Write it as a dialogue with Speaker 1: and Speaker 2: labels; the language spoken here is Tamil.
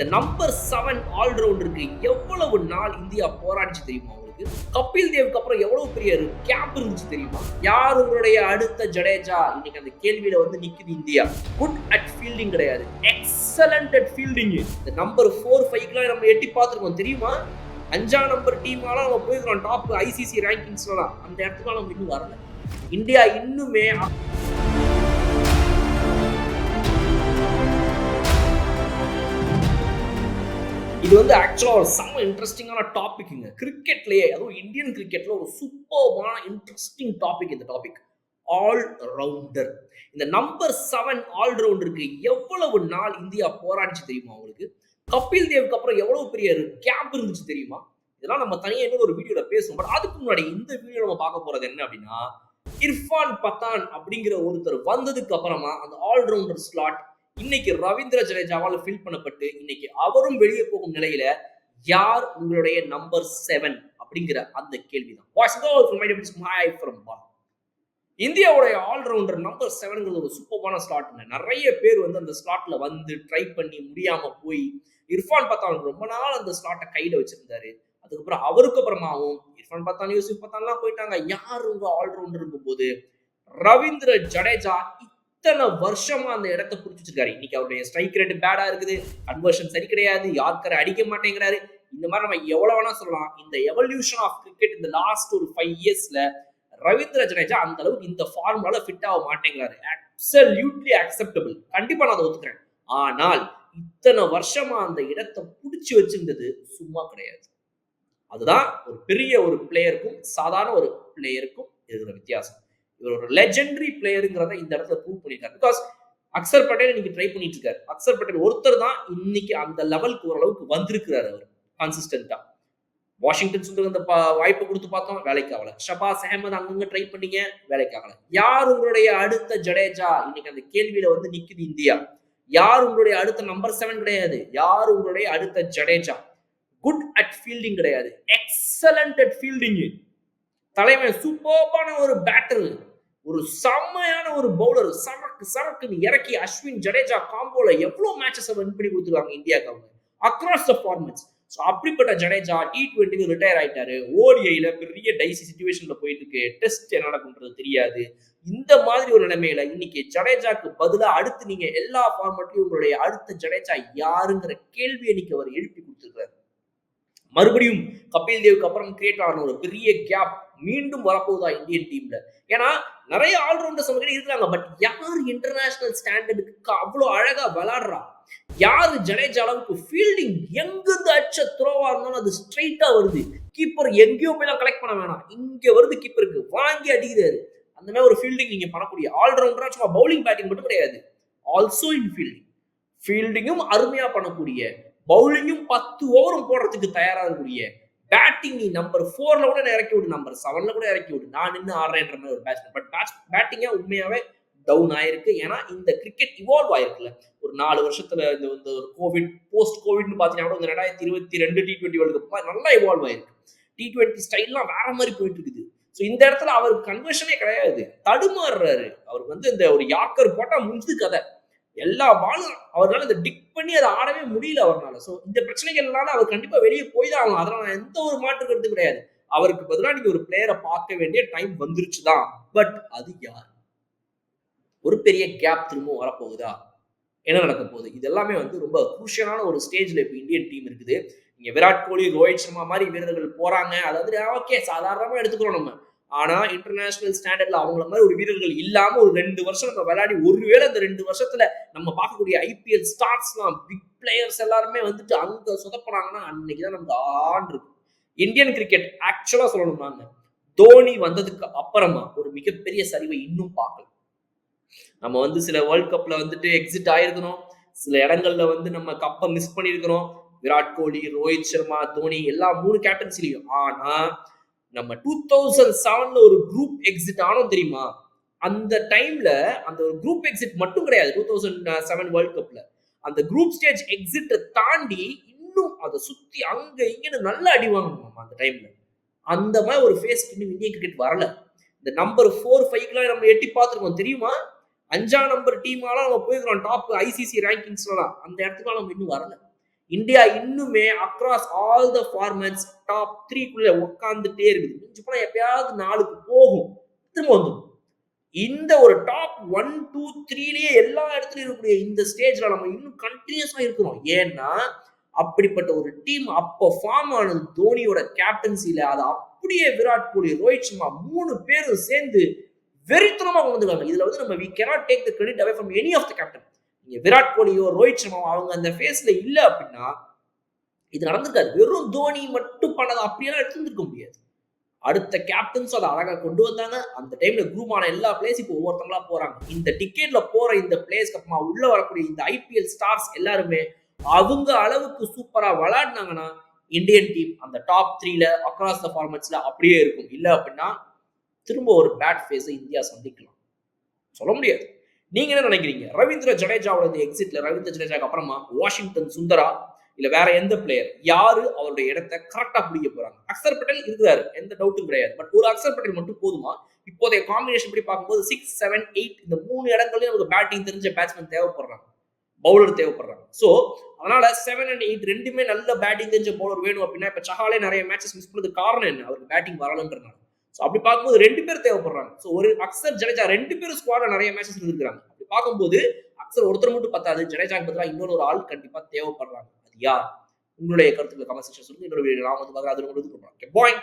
Speaker 1: இந்த நம்பர் செவன் ஆல்ரவுண்டருக்கு எவ்வளவு நாள் இந்தியா போராடிச்சு தெரியுமா உங்களுக்கு? கபில் தேவுக்கு அப்புறம் எவ்வளவு பெரிய கேப் இருந்துச்சு தெரியுமா? யார் உங்களுடைய அடுத்த ஜடேஜா? இன்னைக்கு அந்த கேள்வியில வந்து நிக்குது இந்தியா. குட் அட் ஃபீல்டிங் கிடையாது. எக்ஸலண்ட் அட் ஃபீல்டிங் இந்த நம்பர் ஃபோர் ஃபைவ்க்குலாம் நம்ம எட்டி பார்த்துருக்கோம் தெரியுமா? அஞ்சாம் நம்பர் டீமாலாம் நம்ம போயிருக்கிறோம் டாப் ஐசிசி ரேங்கிங்ஸ்லாம் அந்த இடத்துல நம்ம இன்னும் வரல. இந்தியா இன்னுமே இது வந்து ஆக்சுவலாக ஒரு செம்ம இன்ட்ரெஸ்டிங்கான டாபிக்ங்க கிரிக்கெட்லேயே அதுவும் இந்தியன் கிரிக்கெட்டில் ஒரு சூப்பர்வான இன்ட்ரெஸ்டிங் டாபிக் இந்த டாபிக் ஆல் ரவுண்டர் இந்த நம்பர் செவன் ஆல் ரவுண்டருக்கு எவ்வளவு நாள் இந்தியா போராடிச்சு தெரியுமா உங்களுக்கு? கபில் தேவுக்கு அப்புறம் எவ்வளவு பெரிய கேப் இருந்துச்சு தெரியுமா? இதெல்லாம் நம்ம தனியாக இன்னொரு ஒரு வீடியோவில் பேசுவோம். பட் அதுக்கு முன்னாடி இந்த வீடியோ நம்ம பார்க்க போகிறது என்ன அப்படின்னா இர்ஃபான் பத்தான் அப்படிங்கிற ஒருத்தர் வந்ததுக்கு அப்புறமா அந்த ஆல்ரவுண்டர் ஸ்லாட் இன்னைக்கு ரவீந்திர ஜடேஜாவால் ஃபில் பண்ணப்பட்டு இன்னைக்கு அவரும் வெளியே போகும் நிலையில யார் உங்களுடைய நம்பர் செவன் அப்படிங்கிற அந்த கேள்விதான். இந்தியாவுடைய ஆல்ரவுண்டர் நம்பர் செவன்ங்கிறது ஒரு சூப்பரான ஸ்லாட்ங்க நிறைய பேர் வந்து அந்த ஸ்லாட்ல வந்து ட்ரை பண்ணி முடியாம போய் இர்ஃபான் பத்தான் ரொம்ப நாள் அந்த ஸ்லாட்டை கையில வச்சிருந்தாரு. அதுக்கப்புறம் அவருக்கு அப்புறமாவும் இர்ஃபான் பத்தான் யூசுப் பத்தான்லாம் போயிட்டாங்க. யார் உங்க ஆல்ரவுண்டர் இருக்கும் போது ரவீந்திர ஜடேஜா இத்தனை வருஷமா அந்த இடத்த பிடிச்சி வச்சிருக்காரு. இன்னைக்கு அவருடைய ஸ்ட்ரைக் ரேட் பேடா இருக்குது. கன்வர்ஷன் சரி கிடையாது. யாருக்கரை அடிக்க மாட்டேங்கிறாரு. இந்த மாதிரி நம்ம எவ்வளவு வேணா சொல்லலாம். இந்த எவல்யூஷன் ஆஃப் கிரிக்கெட் இந்த லாஸ்ட் ஒரு ஃபைவ் இயர்ஸ்ல ரவீந்திர ஜடேஜா அந்த அளவுக்கு இந்த ஃபார்முலால ஃபிட் ஆக மாட்டேங்கிறாரு. அப்சல்யூட்லி அக்செப்டபிள் கண்டிப்பா நான் அதை ஒத்துக்கிறேன். ஆனால் இத்தனை வருஷமா அந்த இடத்தை பிடிச்சி வச்சிருந்தது சும்மா கிடையாது. அதுதான் ஒரு பெரிய ஒரு பிளேயருக்கும் சாதாரண ஒரு பிளேயருக்கும் இருக்கிற வித்தியாசம். இவர் ஒரு லெஜெண்டரி பிளேயருங்கிறத இந்த இடத்துல ப்ரூவ் பண்ணியிருக்காரு. பிகாஸ் அக்சர் பட்டேல் இன்னைக்கு ட்ரை பண்ணிட்டு இருக்காரு அக்சர் பட்டேல் ஒருத்தர் தான் இன்னைக்கு அந்த லெவலுக்கு ஓரளவுக்கு வந்திருக்கிறாரு அவர் கன்சிஸ்டண்டா வாஷிங்டன் சுந்தர் அந்த வாய்ப்பு கொடுத்து பார்த்தோம் வேலைக்கு ஆகல. ஷபாஸ் அஹமத் அங்கங்க ட்ரை பண்ணீங்க வேலைக்கு ஆகல. யார் உங்களுடைய அடுத்த ஜடேஜா? இன்னைக்கு அந்த கேள்வியில வந்து நிக்குது இந்தியா. யார் உங்களுடைய அடுத்த நம்பர் செவன் கிடையாது. யார் உங்களுடைய அடுத்த ஜடேஜா? குட் அட் ஃபீல்டிங் கிடையாது. எக்ஸலண்ட் அட் ஃபீல்டிங் தலைமை சூப்பர்பான ஒரு பேட்டர் ஒரு செம்மையான ஒரு பவுலர் சரக்கு சரக்குன்னு இறக்கி அஸ்வின் ஜடேஜா காம்போல எவ்வளவு மேட்சஸ் வின் பண்ணி கொடுத்துருவாங்க இந்தியாவுக்கு அவங்க? அக்ராஸ் த ஃபார்மட்ஸ் ஸோ அப்படிப்பட்ட ஜடேஜா டி டுவெண்ட்டிக்கு ரிட்டையர் ஆயிட்டாரு. ஓடிஐல பெரிய டைசி சுச்சுவேஷன்ல போயிட்டு இருக்கு. டெஸ்ட் என்ன நடக்குன்றது தெரியாது. இந்த மாதிரி ஒரு நிலைமையில இன்னைக்கு ஜடேஜாக்கு பதிலாக அடுத்து நீங்க எல்லா ஃபார்மட்லயும் உங்களுடைய அடுத்த ஜடேஜா யாருங்கிற கேள்வியை இன்னைக்கு அவர் எழுப்பி கொடுத்துருக்காரு மறுபடியும் கபில் தேவுக்கு அப்புறம் கிரியேட் ஆன ஒரு பெரிய கேப் மீண்டும் வரப்போகுதா இந்தியன் டீம்ல ஏன்னா நிறைய ஆல்ரவுண்டர்ஸ் நம்ம கிட்ட இருக்கிறாங்க. பட் யார் இன்டர்நேஷனல் ஸ்டாண்டர்டுக்கு அவ்வளோ அழகா விளாடுறா? யாரு ஜடேஜா அளவுக்கு ஃபீல்டிங் எங்கிருந்து அச்ச த்ரோவா இருந்தாலும் அது ஸ்ட்ரைட்டா வருது. கீப்பர் எங்கேயோ போய் கலெக்ட் பண்ண வேணாம். இங்க வருது கீப்பருக்கு வாங்கி அடிக்கிறாரு. அந்த மாதிரி ஒரு ஃபீல்டிங் நீங்க பண்ணக்கூடிய ஆல்ரவுண்டரா சும்மா பவுலிங் பேட்டிங் மட்டும் கிடையாது. ஆல்சோ இன் ஃபீல்டிங் ஃபீல்டிங்கும் அருமையா பண்ணக்கூடிய பவுலிங்கும் பத்து ஓவரும் போடுறதுக்கு தயாராக இருக்கக்கூடிய பேட்டிங் நீ நம்பர் ஃபோர்ல கூட இறக்கி விடு நம்பர் செவன்ல கூட இறக்கி விடு. நான் நின்று ஆடுறேன்ற மாதிரி ஒரு பேட்ஸ்மேன் பட் பேட்ஸ் பேட்டிங்காக உண்மையாவே டவுன் ஆயிருக்கு. ஏன்னா இந்த கிரிக்கெட் இவால்வ் ஆயிருக்குல்ல. ஒரு நாலு வருஷத்துல இந்த இந்த ஒரு கோவிட் போஸ்ட் கோவிட்னு பாத்தீங்கன்னா இந்த ரெண்டாயிரத்தி இருபத்தி ரெண்டு டி டுவெண்ட்டி வேர்ல்டு கப் நல்லா இவால்வ் ஆயிருக்கு. டி டுவெண்ட்டி ஸ்டைல்லாம் வேற மாதிரி போயிட்டு இருக்குது ஸோ இந்த இடத்துல அவருக்கு கன்வர்ஷனே கிடையாது. தடுமாறுறாரு. அவருக்கு வந்து இந்த ஒரு யாக்கர் போட்டால் முடிஞ்சது கதை. எல்லா பாலும் அவரால் இந்த டிக் பண்ணி அதை ஆடவே முடியல அவரால் ஸோ இந்த பிரச்சனைகள்னால அவர் கண்டிப்பாக வெளியே போய் தான் ஆகணும். அதனால எந்த ஒரு மாற்று கருத்து கிடையாது. அவருக்கு பதிலாக நீங்க ஒரு பிளேயரை பார்க்க வேண்டிய டைம் வந்துருச்சு தான். பட் அது யார்? ஒரு பெரிய கேப் திரும்பவும் வரப்போகுதா? என்ன நடக்க போகுது? இது எல்லாமே வந்து ரொம்ப குரூஷியலான ஒரு ஸ்டேஜ்ல இப்போ இந்தியன் டீம் இருக்குது. இங்க விராட் கோலி ரோஹித் சர்மா மாதிரி வீரர்கள் போறாங்க. அதாவது ஓகே சாதாரணமா எடுத்துக்கிறோம் நம்ம. ஆனா இன்டர்நேஷனல் ஸ்டாண்டர்ட்ல அவங்கள மாதிரி ஒரு வீரர்கள் இல்லாம ஒரு ரெண்டு வருஷம் நம்ம விளையாடி ஒருவேளை அந்த ரெண்டு வருஷத்துல நம்ம பார்க்கக்கூடிய ஐபிஎல் ஸ்டார்ஸ்லாம் பிக் பிளேயர்ஸ் எல்லாருமே வந்துட்டு அங்க சொதப்பினாங்கன்னா அன்னைக்கு தான் நமக்கு ஆண்டு இருக்கும் இந்தியன் கிரிக்கெட் ஆக்சுவலா சொல்லணும்னாங்க தோனி வந்ததுக்கு அப்புறமா ஒரு மிகப்பெரிய சரிவை இன்னும் பார்க்கல. நம்ம வந்து சில வேர்ல்ட் கப்ல வந்துட்டு எக்ஸிட் ஆயிருக்கணும். சில இடங்கள்ல வந்து நம்ம கப்பை மிஸ் பண்ணியிருக்கிறோம். விராட் கோலி ரோஹித் சர்மா தோனி எல்லா மூணு கேப்டன்சிலையும் ஆனா நம்ம டூ தௌசண்ட் செவன்ல ஒரு குரூப் எக்ஸிட் ஆனோம் தெரியுமா? அந்த டைம்ல அந்த ஒரு குரூப் எக்ஸிட் மட்டும் கிடையாது டூ தௌசண்ட் செவன் வேர்ல்ட் கப்ல அந்த குரூப் ஸ்டேஜ் எக்ஸிட்டை தாண்டி இன்னும் அதை சுத்தி அங்க இங்கன்னு நல்லா அடி வாங்கணும் அந்த டைம்ல அந்த மாதிரி ஒரு ஃபேஸ் இன்னும் இந்தியன் கிரிக்கெட் வரல. இந்த நம்பர் ஃபோர் ஃபைவ்லாம் நம்ம எட்டி பார்த்துருக்கோம். தெரியுமா? அஞ்சாம் நம்பர் டீமாலாம் நம்ம போயிருக்கிறோம். டாப் ஐசிசி ரேங்கிங்ஸ்லாம் அந்த இடத்துக்குலாம் நம்ம இன்னும் வரல. இந்தியா இன்னுமே across all the formats top த்ரீக்குள்ள உட்காந்துட்டே இருக்குது. மிஞ்சி போனால் எப்பயாவது நாளுக்கு போகும். திரும்ப வந்துடும் இந்த ஒரு டாப் ஒன் டூ த்ரீலேயே எல்லா இடத்துலயும் இருக்கக்கூடிய இந்த ஸ்டேஜ்ல நம்ம இன்னும் கண்டினியூஸா இருக்கிறோம். ஏன்னா அப்படிப்பட்ட ஒரு டீம் அப்போ ஃபார்ம் ஆனது தோனியோட கேப்டன்சில அதை அப்படியே விராட் கோலி ரோஹித் சர்மா மூணு பேரும் சேர்ந்து வெறித்தனமா கொண்டு வந்துருக்காங்க. இதுல வந்து நம்ம we cannot take the credit away from any of the captain Virat கோலியோ Rohit Sharma அவங்க அந்த ஃபேஸ்ல இல்லை அப்படின்னா இது நடந்திருக்காது. வெறும் தோனி மட்டும் பண்ணதை அப்படியெல்லாம் எடுத்துருக்க முடியாது. அடுத்த கேப்டன்ஸ் அதை அழகாக கொண்டு வந்தாங்க. அந்த டைம்ல குரூமான எல்லா பிளேஸ் இப்போ ஒவ்வொருத்தங்களா போறாங்க. இந்த டிக்கெட்ல போற இந்த பிளேஸ்க்கு அப்புறமா உள்ள வரக்கூடிய இந்த ஐபிஎல் ஸ்டார்ஸ் எல்லாருமே அவங்க அளவுக்கு சூப்பரா விளையாடினாங்கன்னா இந்தியன் டீம் அந்த டாப் த்ரீல அக்ராஸ் த ஃபார்மட்ஸ்ல அப்படியே இருக்கும். இல்லை அப்படின்னா திரும்ப ஒரு பேட் ஃபேஸை இந்தியா சந்திக்கலாம். சொல்ல முடியாது. நீங்க என்ன நினைக்கிறீங்க? ரவீந்திர ஜடேஜாவோட இந்த எக்ஸிட்ல ரவீந்திர ஜடேஜாக்கு அப்புறமா வாஷிங்டன் சுந்தரா இல்ல வேற எந்த பிளேயர் யாரு அவருடைய இடத்தை கரெக்டா பிடிக்க போறாங்க? அக்சர் பட்டேல் இருக்கிறாரு எந்த டவுட்டும் கிடையாது. பட் ஒரு அக்சர் பட்டேல் மட்டும் போதுமா? இப்போதைய காம்பினேஷன் படி பார்க்கும்போது சிக்ஸ் செவன் எயிட் இந்த மூணு இடங்கள்லயும் நமக்கு பேட்டிங் தெரிஞ்ச பேட்ஸ்மேன் தேவைப்படுறாங்க. பவுலர் தேவைப்படுறாங்க. ஸோ அதனால செவன் அண்ட் எயிட் ரெண்டுமே நல்ல பேட்டிங் தெரிஞ்ச பவுலர் வேணும் அப்படின்னா இப்ப சஹாலே நிறைய மேட்சஸ் மிஸ் பண்ணது காரணம் என்ன? அவருக்கு பேட்டிங் வரலன்றனால ஸோ அப்படி பார்க்கும்போது ரெண்டு பேர் தேவைப்படுறாங்க. ஸோ ஒரு அக்சர் ஜடேஜா ரெண்டு பேரும் ஸ்குவாட்ல நிறைய மேட்சஸ் இருந்திருக்காங்க அப்படி பார்க்கும்போது அக்சர் ஒருத்தர் மட்டும் பத்தாது ஜடேஜாக்கு பதிலாக இன்னொரு ஒரு ஆள் கண்டிப்பா தேவைப்படுறாங்க. அது யார்? உங்களுடைய கருத்துக்களை கமெண்ட் செக்ஷன் சொல்லுங்க. இன்னொரு வீடியோ நான் வந்து பார்க்குறேன். அது உங்களுக்கு பாய்